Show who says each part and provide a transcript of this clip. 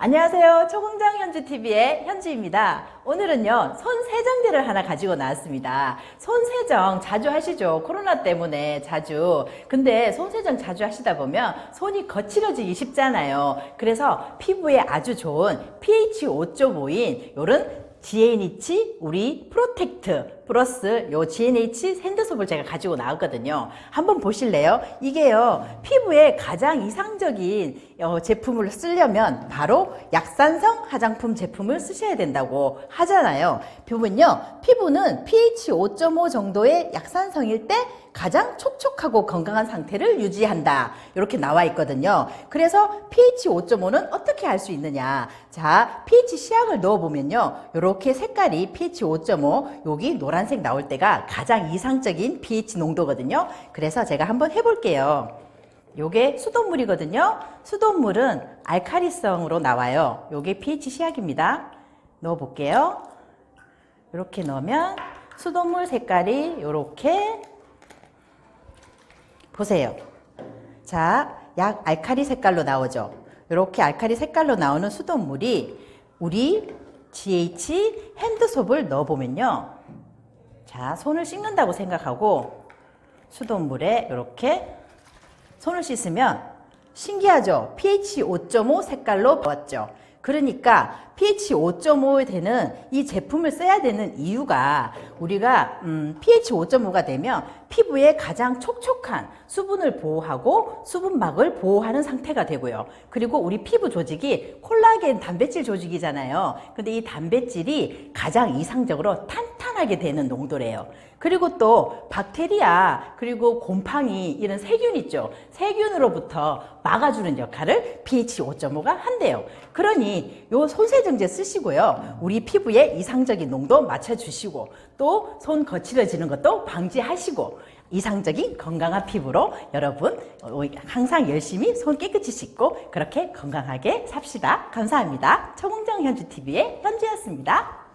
Speaker 1: 안녕하세요. 초공장 현주TV의 현주입니다. 오늘은요, 손 세정제를 하나 가지고 나왔습니다. 손 세정 자주 하시죠? 코로나 때문에 자주. 근데 손 세정 자주 하시다 보면 손이 거칠어지기 쉽잖아요. 그래서 피부에 아주 좋은 pH 5.5인 요런 GNH 우리 프로텍트 플러스 요 GNH 샌드소을 제가 가지고 나왔거든요. 한번 보실래요? 이게요 피부에 가장 이상적인 어, 제품을 쓰려면 바로 약산성 화장품 제품을 쓰셔야 된다고 하잖아요. 피부는요 피부는 pH 5.5 정도의 약산성일 때 가장 촉촉하고 건강한 상태를 유지한다. 이렇게 나와 있거든요. 그래서 pH 5.5는 어떻게 알 수 있느냐? 자, pH 시약을 넣어 보면요. 이렇게 색깔이 pH 5.5 여기 노란색 나올 때가 가장 이상적인 pH 농도거든요. 그래서 제가 한번 해 볼게요. 요게 수돗물이거든요. 수돗물은 알카리성으로 나와요. 요게 pH 시약입니다. 넣어 볼게요. 이렇게 넣으면 수돗물 색깔이 이렇게 보세요. 자, 약 알카리 색깔로 나오죠. 이렇게 알카리 색깔로 나오는 수돗물이 우리 GH 핸드솝을 넣어보면요. 자, 손을 씻는다고 생각하고 수돗물에 이렇게 손을 씻으면 신기하죠? pH 5.5 색깔로 나왔죠. 그러니까 pH 5.5에 되는 이 제품을 써야 되는 이유가 우리가 음, pH 5.5가 되면 피부에 가장 촉촉한 수분을 보호하고 수분막을 보호하는 상태가 되고요. 그리고 우리 피부 조직이 콜라겐 단백질 조직이잖아요. 근데 이 단백질이 가장 이상적으로 탄탄하게 되는 농도래요. 그리고 또 박테리아 그리고 곰팡이 이런 세균 있죠. 세균으로부터 막아주는 역할을 pH 5.5가 한대요. 그러니 요 손세정제 쓰시고요. 우리 피부에 이상적인 농도 맞춰주시고 또 손 거칠어지는 것도 방지하시고 이상적인 건강한 피부로 여러분 어, 항상 열심히 손 깨끗이 씻고 그렇게 건강하게 삽시다. 감사합니다. 초공정 현주TV의 현주였습니다.